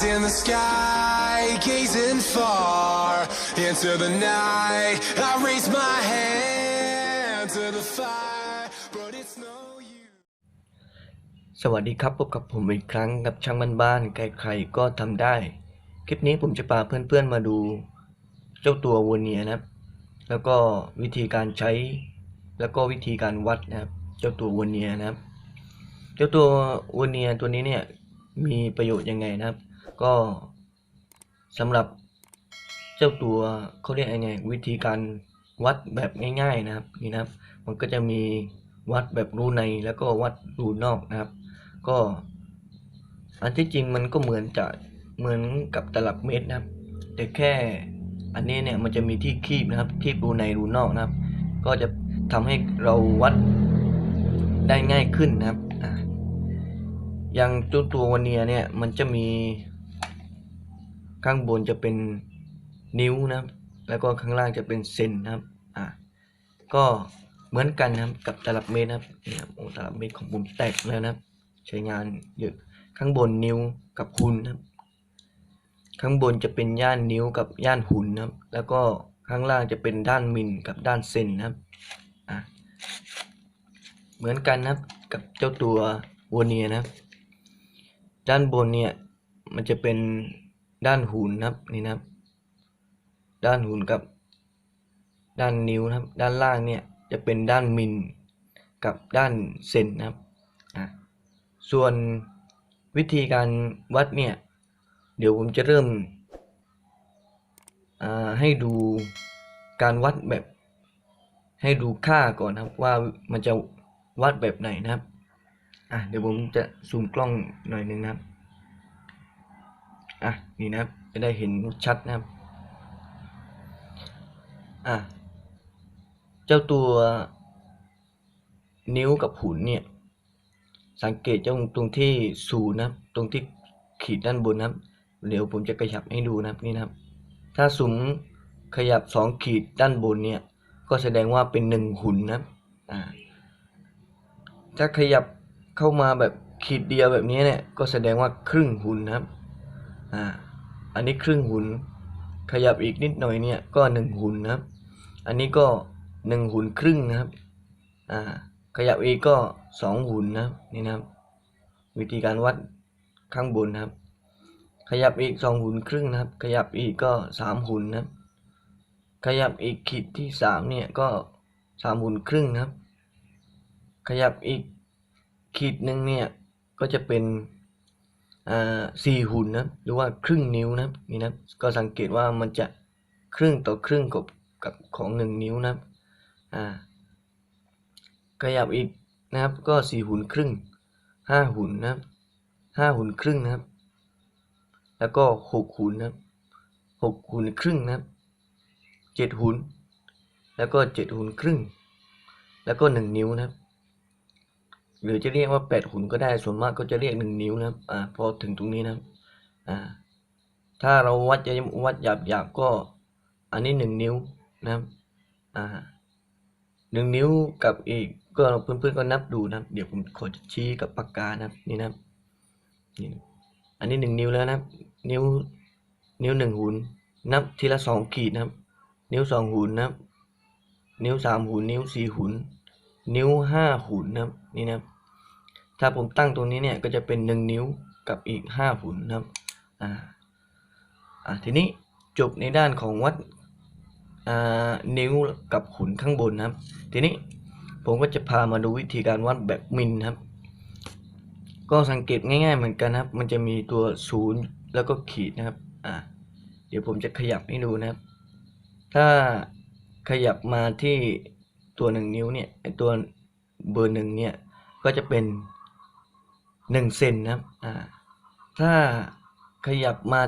Eyes in the sky, gazing far into the night. I raise my hand to the fire, but it's no use. สวัสดีครับพบกับผมอีกครั้งกับช่างบ้านๆใครๆก็ทำได้ คลิปนี้ผมจะพาเพื่อนๆมาดู เจ้าตัววัวเนียนะครับ แล้วก็วิธีการใช้ แล้วก็วิธีการวัดนะครับ เจ้าตัววัวเนียนะครับ เจ้าตัววัวเนียตัวนี้เนี่ยมีประโยชน์ยังไงนะครับ ก็สำหรับเจ้าตัวเขาเรียกยังไง วิธีการวัดแบบง่ายๆนะครับนี่นะครับ มันก็จะมีวัดแบบรูในแล้วก็วัดรูนอกนะครับ ก็ อันที่จริงมันก็เหมือนจะเหมือนกับตลับเมตรนะครับ แต่แค่อันนี้เนี่ยมันจะมีที่คีบนะครับ คีบรูในรูนอกนะครับ ก็จะทำให้เราวัดได้ง่ายขึ้นนะครับอะอย่างตัวตัววันเนียเนี่ยมันจะมี ข้างบนจะเป็นนิ้วนะครับ แล้วก็ข้างล่างจะเป็นเซนนะครับ อะ ก็เหมือนกันนะครับกับตลับเมตรนะครับเนี่ยโอ้ตลับเมตรของผมแตกแล้วนะครับ ใช้งานเยอะข้างบนนิ้วกับหุ่นนะครับ ข้างบนจะเป็นย่านนิ้วกับย่านหุ่นนะครับ แล้วก็ข้างล่างจะเป็นด้านมิลกับด้านเซนนะครับ อะ เหมือนกันนะครับกับเจ้าตัววัวเนียนะครับ ด้านบนเนี่ยมันจะเป็น ด้านหุ่นนะครับนี่นะครับ ด้านหุ่นกับ ด้านนิ้วนะครับ ด้านล่างเนี่ยจะเป็นด้านมิลกับด้านเซนนะครับอะส่วนวิธีการวัดเนี่ย เดี๋ยวผมจะเริ่มอ่าให้ดูการวัดแบบ ให้ดูค่าก่อนนะครับว่ามันจะวัดแบบไหนนะครับอะเดี๋ยวผมจะซูมกล้องหน่อยหนึ่งนะครับ อะนี่นะครับจะได้เห็นชัดนะครับอะเจ้าตัวนิ้วกับหุ่นเนี่ย สังเกตตรงตรงที่ศูนย์นะครับตรงที่ขีดด้านบนนะครับเดี๋ยวผมจะขยับให้ดูนะครับนี่นะครับ ถ้าสุมขยับสองขีดด้านบนเนี่ย ก็แสดงว่าเป็นหนึ่งหุ่นนะครับอ่าถ้าขยับเข้ามาแบบขีดเดียวแบบนี้เนี่ย ก็แสดงว่าครึ่งหุ่นนะครับ อ่าอันนี้ครึ่งหุ่นขยับอีกนิดหน่อยเนี่ยก็หนึ่งหุ่นนะครับ อันนี้ก็หนึ่งหุ่นครึ่งนะครับอ่าขยับอีกก็สองหุ่นนะครับนี่นะครับ วิธีการวัดข้างบนนะครับ ขยับอีกสองหุ่นครึ่งนะครับ ขยับอีกก็สามหุ่นนะครับ ขยับอีกขีดที่สามเนี่ยก็สามหุ่นครึ่งนะครับ ขยับอีกขีดหนึ่งเนี่ยก็จะเป็น สี่หุ่นนะหรือว่าครึ่งนิ้วนะนี่นะก็สังเกตว่ามันจะครึ่งต่อครึ่งกับกับของหนึ่งนิ้วนะอ่าขยับอีกนะครับก็สี่หุ่นครึ่งห้าหุ่นนะห้าหุ่นครึ่งนะครับ แล้วก็หกหุ่นนะหกหุ่นครึ่งนะครับเจ็ดหุ่นแล้วก็เจ็ดหุ่นครึ่ง แล้วก็หนึ่งนิ้วนะครับ หรือจะเรียกว่าแปดหุ่นก็ได้ส่วนมากก็จะเรียกหนึ่งนิ้วนะครับอ่าพอถึงตรงนี้นะครับอ่าถ้าเราวัดจะวัดหยาบหยาบก็อันนี้หนึ่งนิ้วนะครับอ่าหนึ่งนิ้วกับอีกก็เพื่อนๆก็นับดูนะครับ เดี๋ยวผมขอจะชี้กับปากกานะครับนี่นะครับนี่อันนี้หนึ่งนิ้วแล้วนะครับ นิ้วนิ้วหนึ่งหุนนับทีละสองขีดนะครับ นิ้วสองหุนนะครับ นิ้วสามหุนนิ้วสี่หุนนิ้วห้าหุนนะครับนี่นะครับ ถ้าผมตั้งตรงนี้เนี่ยก็จะเป็นหนึ่งนิ้วกับอีกห้าหุนนะครับอ่าอ่าทีนี้จบในด้านของวัดอ่านิ้วกับขุนข้างบนนะครับ ทีนี้ผมก็จะพามาดูวิธีการวัดแบบมิลนครับ ก็สังเกตง่ายๆเหมือนกันนะครับ มันจะมีตัวศูนย์แล้วก็ขีดนะครับอ่าเดี๋ยวผมจะขยับให้ดูนะครับ ถ้าขยับมาที่ตัวหนึ่งนิ้วเนี่ยไอตัวเบอร์หนึ่งเนี่ยก็จะเป็น หนึ่งเซนนะครับอ่าถ้าขยับมา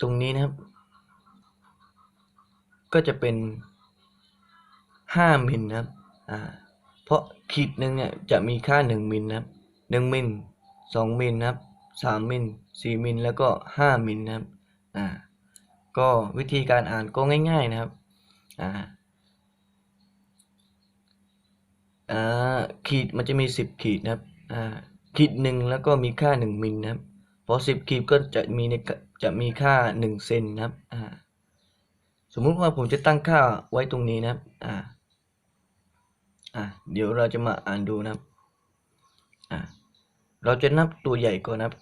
ตรงนี้นะครับ ก็จะเป็นห้ามิลนะครับอ่าเพราะขีดหนึ่งเนี่ยจะมีค่าหนึ่งมิลนะครับหนึ่งมิลสองมิลนะครับสามมิลสี่มิลแล้วก็ห้ามิลนะครับอ่าก็วิธีการอ่านก็ง่าย ๆนะครับอ่าอ่าขีดมันจะมีสิบขีดนะครับอ่า ขีดหนึ่งแล้วก็มีค่าหนึ่งมิลนะครับพอสิบขีดก็จะมีในจะมีค่าหนึ่งเซนนะครับอ่าสมมุติว่าผมจะตั้งค่าไว้ตรงนี้นะครับอ่าอ่าเดี๋ยวเราจะมาอ่านดูนะครับอ่าเราจะนับตัวใหญ่ก่อนนะครับ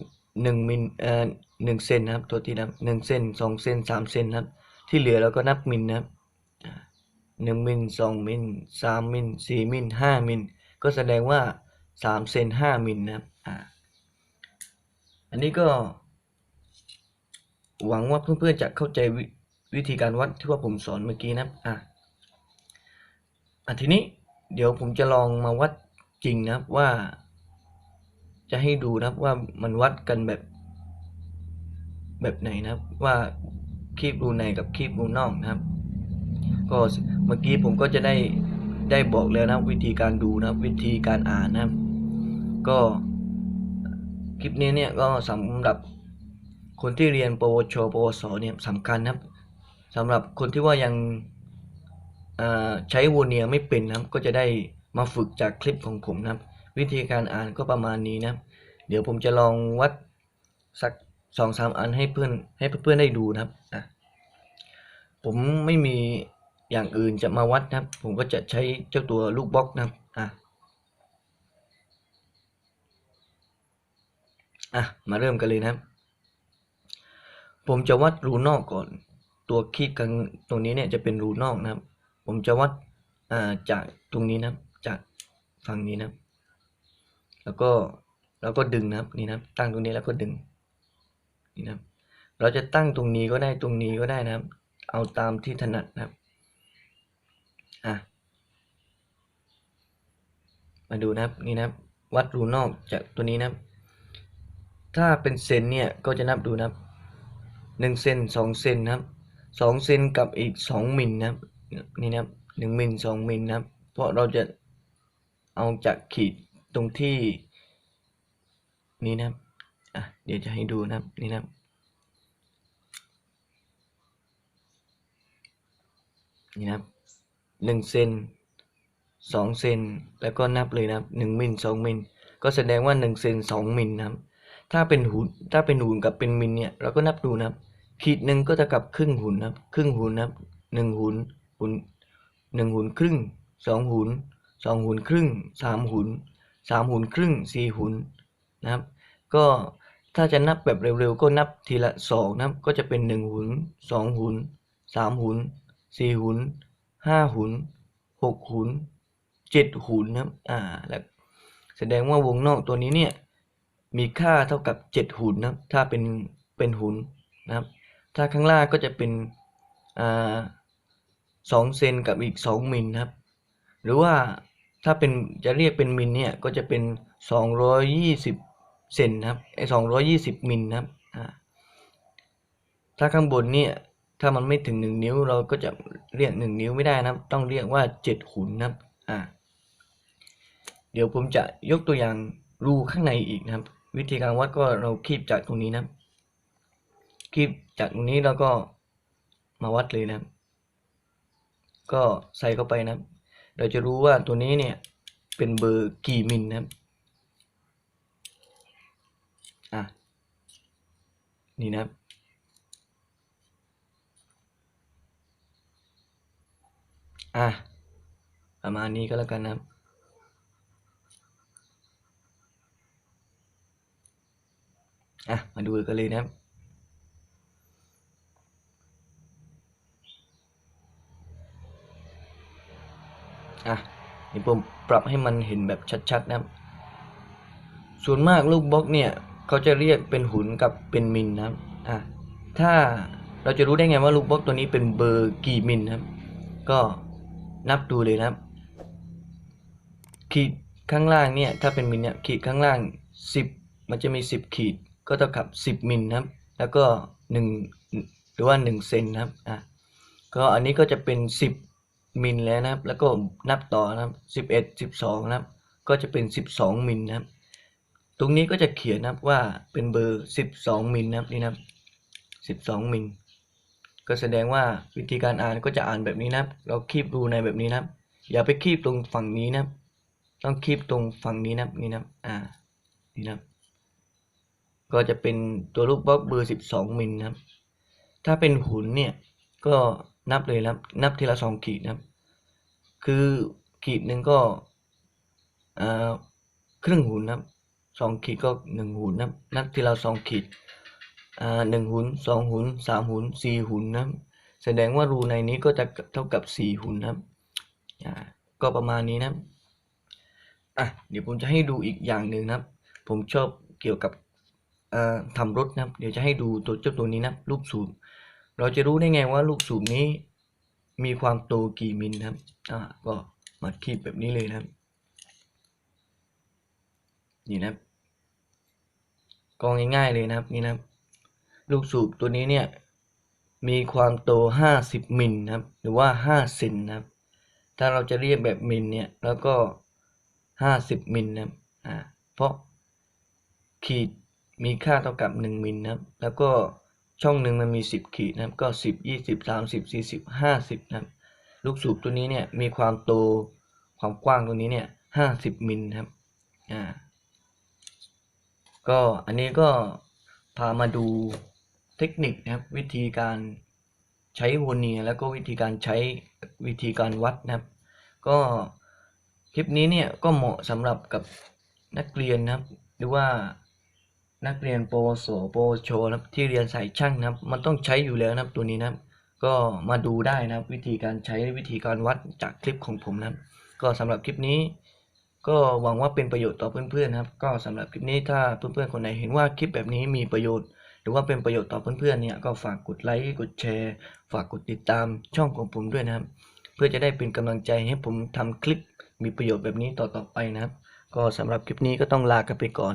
หนึ่งมิลเอ่อหนึ่งเซนนะครับตัวที่นับหนึ่งเซนสองเซนสามเซนนะครับ ที่เหลือเราก็นับมิลนะครับหนึ่งมิลสองมิลสามมิลสี่มิลห้ามิลก็แสดงว่า สามเซนห้ามิลนะครับอ่าอันนี้ก็ หวังว่าเพื่อนๆจะเข้าใจววิธีการวัดที่ว่าผมสอนเมื่อกี้นะครับอะอะทีนี้เดี๋ยวผมจะลองมาวัดจริงนะครับว่า จะให้ดูนะครับว่ามันวัดกันแบบ แบบไหนนะครับ ว่าคีบรูในกับคีบรูนอกนะครับ ก็เมื่อกี้ผมก็จะได้ได้บอกแล้วนะวิธีการดูนะครับวิธีการอ่านนะครับ ก็คลิปนี้เนี่ยก็สำหรับคนที่เรียนปวช ปวส เนี่ยสำคัญนะครับสำหรับคนที่ว่ายังใช้โวเนียไม่เป็นนะครับ ก็จะได้มาฝึกจากคลิปของผมนะครับ วิธีการอ่านก็ประมาณนี้นะครับเดี๋ยวผมจะลองวัดสักสองสามอันให้เพื่อนให้เพื่อนได้ดูนะครับอะผมไม่มีอย่างอื่นจะมาวัดนะครับ ผมก็จะใช้เจ้าตัวลูกบล็อกนะครับอะ อะ มาเริ่มกันเลยนะครับผมจะวัดรูนอกก่อน ตัวคีบกันตรงนี้เนี่ยจะเป็นรูนอกนะครับ ผมจะวัดอ่าจากตรงนี้นะจากฝั่งนี้นะ แล้วก็แล้วก็ดึงนะครับนี่นะตั้งตรงนี้แล้วก็ดึงนี่นะเราจะตั้งตรงนี้ก็ได้ตรงนี้ก็ได้นะครับ เอาตามที่ถนัดนะครับอะมาดูนะครับนี่นะครับ วัดรูนอกจากตัวนี้นะครับ ถ้าเป็นเซนเนี่ยก็จะนับดูนะครับหนึ่งเซนสองเซนนะครับสองเซนกับอีกสองมิลนะครับนี่นะครับหนึ่งมิลสองมิลนะครับ เพราะเราจะเอาจากขีดตรงที่นี้นะครับอะเดี๋ยวจะให้ดูนะครับนี่นะครับนี่นะครับหนึ่งเซนสองเซนแล้วก็นับเลยนะครับหนึ่งมิลสองมิลก็แสดงว่าหนึ่งเซนสองมิลนะครับ ถ้าเป็นหุ่นถ้าเป็นหุ่นกับเป็นมิลเนี่ยเราก็นับดูนะครับ ขีดหนึ่งก็จะกับครึ่งหุ่นนะครับ ครึ่งหุ่นนะครับหนึ่งหุ่นหุ่นหนึ่งหุ่นครึ่งสองหุ่นสองหุ่นครึ่งสามหุ่นสามหุ่นครึ่งสี่หุ่นนะครับ ก็ถ้าจะนับแบบเร็วๆ ก็นับทีละสองนะครับ ก็จะเป็นหนึ่งหุ่นสองหุ่นสามหุ่นสี่หุ่นห้าหุ่นหกหุ่นเจ็ดหุ่นนะครับ อ่า แล้วแสดงว่าวงนอกตัวนี้เนี่ย มีค่าเท่ากับเจ็ดหุ่นนะครับ ถ้าเป็นเป็นหุ่นนะครับ ถ้าข้างล่างก็จะเป็นอ่าสองเซนกับอีกสองมิลนะครับ หรือว่าถ้าเป็นจะเรียกเป็นมิลเนี่ยก็จะเป็นสองร้อยยี่สิบเซนนะครับไอสองร้อยยี่สิบมิลนะครับถ้าข้างบนเนี่ยถ้ามันไม่ถึงหนึ่งนิ้วเราก็จะเรียกหนึ่งนิ้วไม่ได้นะครับ ต้องเรียกว่าเจ็ดหุ่นนะครับอ่าเดี๋ยวผมจะยกตัวอย่างรูข้างในอีกนะครับ วิธีการวัดก็เราคีบจากตรงนี้นะคีบจากตรงนี้แล้วก็มาวัดเลยนะก็ใส่เข้าไปนะเราจะรู้ว่าตัวนี้เนี่ยเป็นเบอร์กี่มิลนะอะนี่นะอะประมาณนี้ก็แล้วกันนะครับ อะมาดูกันเลยนะครับอะเดี๋ยวผมปรับให้มันเห็นแบบชัดๆนะครับ ส่วนมากลูกบล็อกเนี่ยเขาจะเรียกเป็นหุ่นกับเป็นมิลนะครับอะถ้าเราจะรู้ได้ไงว่าลูกบล็อกตัวนี้เป็นเบอร์กี่มิลนะครับ ก็นับดูเลยนะครับ ขีดข้างล่างเนี่ยถ้าเป็นมิลเนี่ยขีดข้างล่างสิบมันจะมีสิบขีด ก็เท่ากับสิบมิลนะครับ แล้วก็หนึ่งหรือว่าหนึ่งเซนนะครับอะก็อันนี้ก็จะเป็นสิบมิลแล้วนะครับ แล้วก็นับต่อนะครับสิบเอ็ดสิบสองนะครับ ก็จะเป็นสิบสองมิลนะครับ ตรงนี้ก็จะเขียนนะครับว่าเป็นเบอร์สิบสองมิลนะครับนี่นะครับสิบสองมิลก็แสดงว่าวิธีการอ่านก็จะอ่านแบบนี้นะครับ เราคีบรูในแบบนี้นะครับ อย่าไปคีบตรงฝั่งนี้นะครับ ต้องคีบตรงฝั่งนี้นะครับนี่นะครับอ่านี่นะครับ ก็จะเป็นตัวลูกบล็อกเบอร์12มิลนะครับ ถ้าเป็นหุ่นเนี่ยก็นับเลยนะครับ นับทีละสองขีดนะครับ คือขีดหนึ่งก็อ่าครึ่งหุ่นนะครับสองขีดก็หนึ่งหุ่นนะครับ นับทีละสองขีดอ่าหนึ่งหุ่นสองหุ่นสามหุ่นสี่หุ่นนะครับ แสดงว่ารูในนี้ก็จะเท่ากับสี่หุ่นนะครับอ่าก็ประมาณนี้นะครับอะเดี๋ยวผมจะให้ดูอีกอย่างหนึ่งนะครับ ผมชอบเกี่ยวกับ ทำรถนะครับ เดี๋ยวจะให้ดูตัวเจ้าตัวนี้นะครับลูกสูบเราจะรู้ได้ไงว่าลูกสูบนี้ มีความโตกี่มิลครับอ่าก็มาคีบแบบนี้เลยนะครับ นี่นะครับกองง่ายๆเลยนะครับนี่นะครับ ลูกสูบตัวนี้เนี่ยมีความโต 50 มิลนะครับ หรือว่า 5 เซนนะครับ ถ้าเราจะเรียกแบบมิลเนี่ยแล้วก็ 50 มิลนะครับอ่าเพราะขีด มีค่าเท่ากับ 1 มิลนะครับ แล้วก็ช่องหนึ่งมันมี 10 ขีดนะครับ ก็ 10 20 30 40 50 นะครับ ลูกสูบตัวนี้เนี่ยมีความโตความกว้างตัวนี้เนี่ย 50 มิลนะครับ อ่า ก็อันนี้ก็พามาดูเทคนิคนะครับ วิธีการใช้โวเนียร์แล้วก็วิธีการใช้วิธีการวัดนะครับ ก็คลิปนี้เนี่ยก็เหมาะสำหรับกับนักเรียนนะครับ หรือว่า นักเรียนปวสปวชนะครับที่เรียนสายช่างนะครับ มันต้องใช้อยู่แล้วนะครับตัวนี้นะครับ ก็มาดูได้นะครับ วิธีการใช้วิธีการวัดจากคลิปของผมนะครับ ก็สำหรับคลิปนี้ ก็หวังว่าเป็นประโยชน์ต่อเพื่อนๆนะครับ ก็สำหรับคลิปนี้ถ้าเพื่อนๆคนไหนเห็นว่าคลิปแบบนี้มีประโยชน์ หรือว่าเป็นประโยชน์ต่อเพื่อนๆเนี่ยก็ฝากกดไลค์กดแชร์ ฝากกดติดตามช่องของผมด้วยนะครับ เพื่อจะได้เป็นกำลังใจให้ผมทำคลิปมีประโยชน์แบบนี้ต่อๆไปนะครับ ก็สำหรับคลิปนี้ก็ต้องลากันไปก่อน